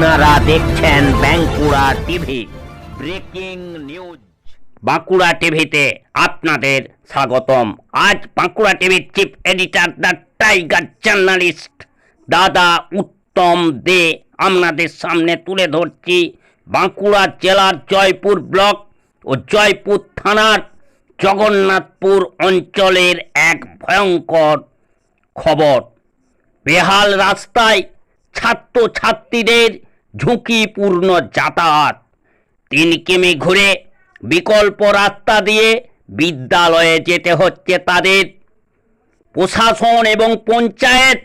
আপনারা দেখছেন Bankura TV. Breaking news. Bankura টিভিতে আপনাদের স্বাগতম। আজ বাঁকুড়া টিভির chief editor the tiger journalist দাদা উত্তম দে আপনাদের সামনে তুলে ধরছি বাঁকুড়া জেলার জয়পুর ব্লক ও জয়পুর থানার জগন্নাথপুর অঞ্চলের এক ভয়ঙ্কর খবর। বেহাল রাস্তায় ছাত্র ছাত্রীদের ঝুঁকিপূর্ণ যাতায়াত। তিন কিমি ঘুরে বিকল্প রাস্তা দিয়ে বিদ্যালয়ে যেতে হচ্ছে তাদের। প্রশাসন এবং পঞ্চায়েত,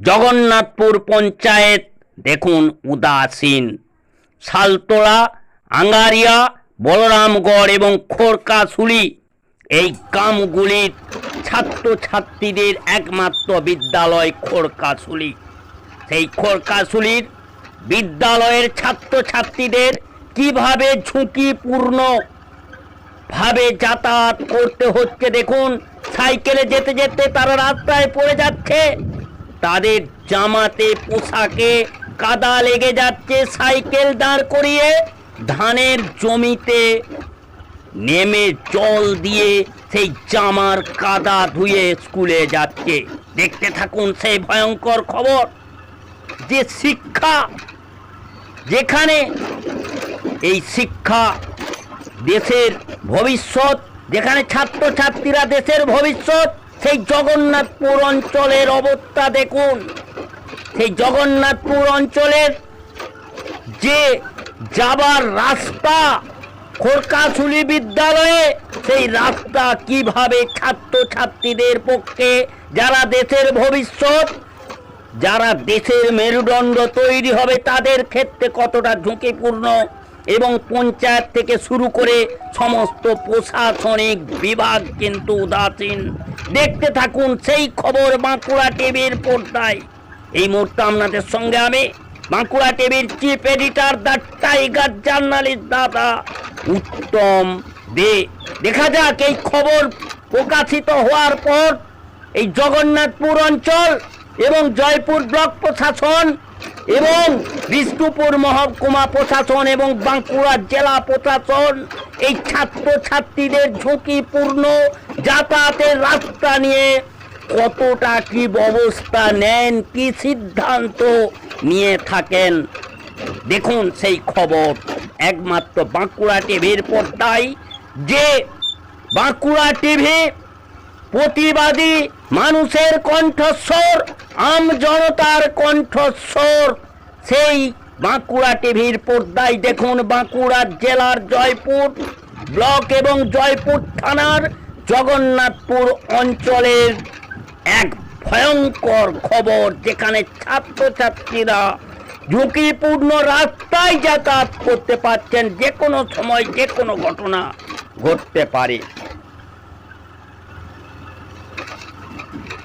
জগন্নাথপুর পঞ্চায়েত দেখুন উদাসীন। শালতোলা, আঙ্গারিয়া, বলরামগড় এবং খোরকাশুলি এই গ্রামগুলির ছাত্রছাত্রীদের একমাত্র বিদ্যালয় খোরকাশুলি। সেই খোরকাশুলির বিদ্যালয়ের ছাত্রছাত্রীদের কীভাবে ঝুঁকিপূর্ণ ভাবে যাতায়াত করতে হচ্ছে দেখুন। সাইকেলে যেতে যেতে তারা রাস্তায় পড়ে যাচ্ছে। তাদের জামাতে পোশাকে কাদা লেগে যাচ্ছে সাইকেল দাঁড় করিয়ে। ধানের জমিতে নেমে জল দিয়ে সেই জামার কাদা ধুয়ে স্কুলে যাচ্ছে। দেখতে থাকুন সেই ভয়ঙ্কর খবর। যে শিক্ষা যেখানে এই শিক্ষা দেশের ভবিষ্যৎ, যেখানে ছাত্রছাত্রীরা দেশের ভবিষ্যৎ, সেই জগন্নাথপুর অঞ্চলের অবস্থা দেখুন। সেই জগন্নাথপুর অঞ্চলের যে যাবার রাস্তা খোরকাশুলি বিদ্যালয়ে, সেই রাস্তা কীভাবে ছাত্রছাত্রীদের পক্ষে, যারা দেশের ভবিষ্যৎ যারা দেশের মেরুদণ্ড তৈরি হবে, তাদের ক্ষেত্রে কতটা ঝুঁকিপূর্ণ এবং পঞ্চায়েত থেকে শুরু করে সমস্ত প্রশাসনিক বিভাগ কিন্তু উদাসীন। দেখতে থাকুন সেই খবর বাঁকুড়া টিভির পর্দায়। এই মুহূর্তে আপনাদের সঙ্গে আমি বাঁকুড়া টিভির chief editor the tiger journalist দাদা উত্তম দে। দেখা যাক এই খবর প্রকাশিত হওয়ার পর এই জগন্নাথপুর অঞ্চল এবং জয়পুর ব্লক প্রশাসন এবং বিষ্ণুপুর মহকুমা প্রশাসন এবং বাঁকুড়া জেলা প্রশাসন, এই ছাত্র ছাত্রীদের ঝুঁকিপূর্ণ যাতায়াতের রাস্তা নিয়ে কতটা কি ব্যবস্থা নেন, কি সিদ্ধান্ত নিয়ে থাকেন? দেখুন সেই খবর। একমাত্র বাঁকুড়া টিভির পর্দায় যে বাঁকুড়া টিভি প্রতিবাদী মানুষের কণ্ঠস্বর, আম জনতার কণ্ঠস্বর। সেই বাঁকুড়া টিভির পর্দায় দেখুন বাঁকুড়া জেলার জয়পুর ব্লক এবং জয়পুর থানার জগন্নাথপুর অঞ্চলের এক ভয়ঙ্কর খবর, যেখানে ছাত্রছাত্রীরা ঝুঁকিপূর্ণ রাস্তায় যাতায়াত করতে পারছেন যে কোনো সময় যে কোনো ঘটনা ঘটতে পারে। Thank you.